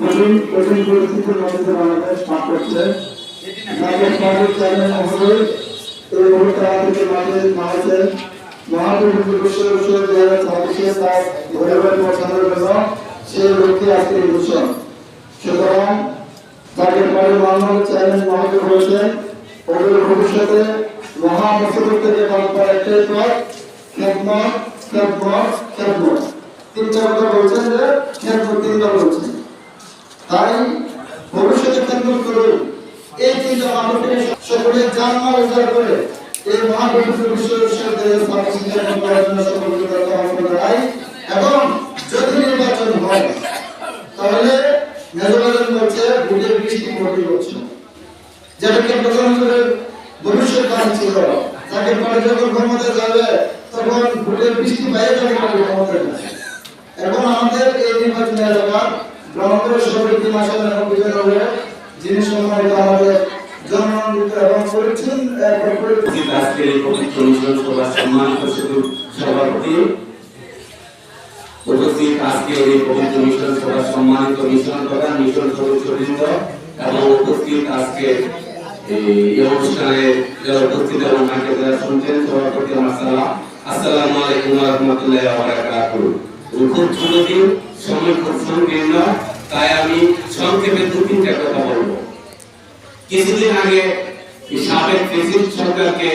কঠিন কঠিন পরিস্থিতির মধ্যে বাংলাদেশ পার করছে। তাদের সমাজের চ্যানেল মহোদয় এই মুহূর্তে আমাদেরকে মাঠে নামাচ্ছেন মহাপ্রভু বিশ্ববিদ্যালয়ের ছাত্রকে তার ঘরে পৌঁছানোর জন্য সেই লক্ষ্যে আজকে মিশন সুতরাং তাদের পরে মহানগর চ্যানেল মহোদয় বলেছেন ওদের ভবিষ্যতে মহামসুর থেকে বাংলার একটাই পথ, খেদমত খেদমত খেদমত। তিনটা কথা বলছেন যে, খেদমত তিনটা বলছেন। তাই ভবিষ্যতে খেদমত করুন এই তিনটা মানুষকে সকলে জানমাল উদ্ধার করে এই মহাপবিত্র বিশ্ব বিশ্ববিদ্যালয়ের ছাত্র শিক্ষা করার জন্য সকলকে আহ্বান এবং যদি নির্বাচন হয়, তাহলে মেজবাজার বলছে ভোটের ভোটই হচ্ছে। যেটাকে প্রধানমন্ত্রীর ভবিষ্যৎবাণী ছিল? তাকে পরে যখন ক্ষমতা যাবে, তখন ভোটের বৃষ্টি বাইরে ক্ষমতা যাবে এখন আমাদের এই নির্বাচনী এলাকা তিন আসন এবং বিজয় হবে যিনি সম্মানিত আমাদের জনমন্ডিত এবং পরিচ্ছন্ন আজকের এই পবিত্র মিশন সভার সম্মানিত সভাপতি, উপস্থিত আজকের এই পবিত্র মিশন সভার সম্মানিত মিশন প্রধান, মিশন সদস্যবৃন্দ, এবং উপস্থিত আজকে এই অনুষ্ঠানে যারা উপস্থিত এবং আমাকে সভাপতি তাই আমি সংক্ষেপে দু তিনটা কথা বলব। কিছুদিন আগে সাবেক প্রেসিডেন্ট সরকারকে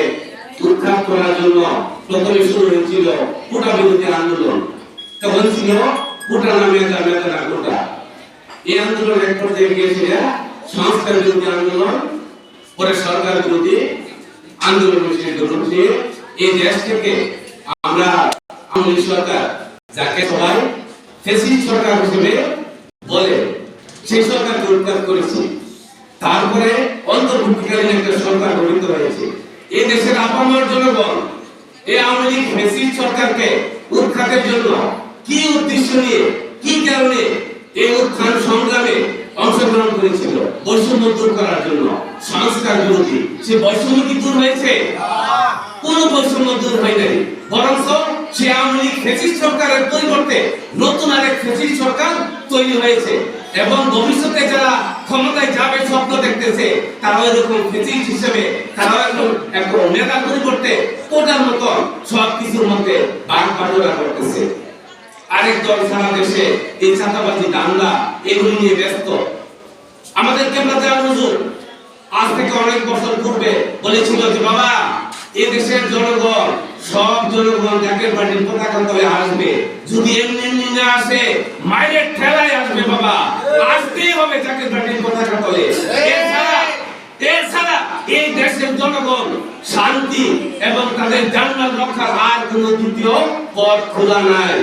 উৎখাত করার জন্য প্রথমে শুরু হয়েছিল কোটা বিরোধী আন্দোলন। তখন ছিল কোটা নামে জামায়াত না কোটা। এই আন্দোলন এক পর্যায়ে গিয়েছিল সংস্কার বিরোধী আন্দোলন, পরে সরকার বিরোধী আন্দোলন হিসেবে এই দেশ থেকে আমরা আওয়ামী সরকার, যাকে সবাই ফেসিস্ট সরকার হিসেবে বলে সেই সরকার উৎখাত করেছে, তারপরে অন্তর্ভুক্তিকালীন একটা সরকার গঠিত হয়েছে। এই দেশের আপামর জনগণ এই আওয়ামী লীগ সরকারকে উৎখাতের জন্য কি উদ্দেশ্য নিয়ে, কি কারণে এই উত্থান সংগ্রামে অংশগ্রহণ করেছিল, বৈষম্য দূর করার জন্য? বিরোধী। সে বৈষম্য কি দূর হয়েছে? কোন বৈষম্য দূর হয় নাই। সে আওয়ামী লীগ সরকারের পরিবর্তে নতুন আরেক ফেসিস্ট সরকার তৈরি হয়েছে। এবং ভবিষ্যতে যারা ক্ষমতায় যাবে, স্বপ্ন দেখতেছে তারা এরকম ফেসিস্ট হিসেবে তারা এখন এখন নেতার পরিবর্তে কোটার মতো সব কিছুর মধ্যে বাটোয়ারা করতেছে। আরেক দল সারা দেশে এই চাঁদাবাজি, দাঙ্গা, এগুলি নিয়ে ব্যস্ত। আমাদের কেমন দেওয়ার হুজুর আজ থেকে অনেক বছর পূর্বে বলেছিল যে, বাবা দেশের জনগণ, সব জনগণ জাতীয় পার্টির পতাকা তলে আসবে। যদি এমনি এমনি না আসে, মায়ের ঠেলায় আসবে, বাবা। আসতেই হবে জাতীয় পার্টির পতাকা তলে এছাড়া এই দেশের জনগণ শান্তি এবং তাদের জানমাল রক্ষার আর কোনো দ্বিতীয় পথ খোলা নাই।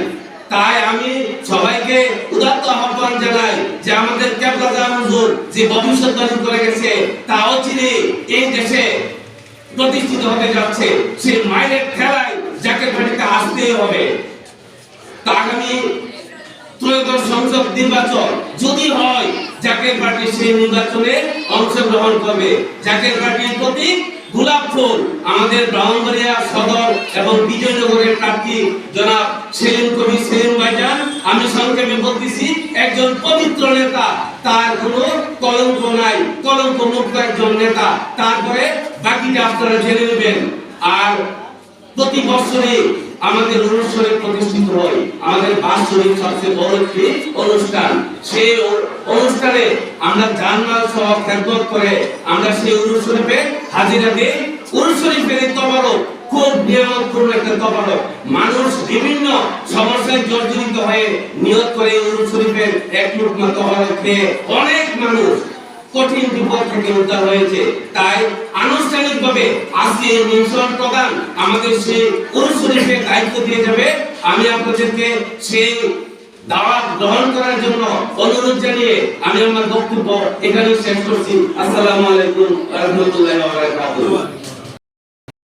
তাই আমি সবাইকে উদাত্ত আহ্বান জানাই যে আমাদের কেবলা হুজুর যে ভবিষ্যৎবাণী করে গেছে তা অচিরে এই দেশে প্রতিষ্ঠিত হতে যাচ্ছে, সেই মায়ের খেলায় যাকে বাড়িতে আসতেই হবে। আগামী ত্রয়োদশ সংসদ নির্বাচন যদি হয় জাকের পার্টি সেই নির্বাচনে অংশগ্রহণ করবে জাকের পার্টির প্রতি গোলাপ ফুল আমাদের ব্রাহ্মণবাড়িয়া সদর এবং বিজয়নগরের প্রার্থী জনাব সেলিম কবি সেলিম ভাইজান। আমি সংক্ষেপে বলতেছি, একজন পবিত্র নেতা, তার কোনো কলঙ্ক নাই, কলঙ্ক মুক্ত একজন নেতা। তারপরে বাকিটা আপনারা জেনে নেবেন। আর প্রতি বছরে আমাদের অনুষ্ঠানে প্রতিষ্ঠিত হয়। আমাদের বাৎসরিক সবচেয়ে বড় একটি অনুষ্ঠান, সেই অনুষ্ঠানে আমরা জানমাল সহ খেদমত করে আমরা সেই অনুষ্ঠানে হাজিরা দিই অনুষ্ঠানের তবারক খুব নিয়ামতপূর্ণ একটা তবারক। মানুষ বিভিন্ন সমস্যায় জর্জরিত হয়ে নিয়ত করে এই শরীফের এক লুকমা তবারক খেয়ে অনেক মানুষ কঠিন বিপদ থেকে উদ্ধার হয়েছে। তাই আনুষ্ঠানিকভাবে আজকে এই মিশন প্রধান আমাদের সেই অনুশরীফে দায়িত্ব দিয়ে যাবে। আমি আপনাদেরকে সেই দাওয়াত গ্রহণ করার জন্য অনুরোধ জানিয়ে আমি আমার বক্তব্য এখানে শেষ করছি। আসসালামু আলাইকুম ওয়া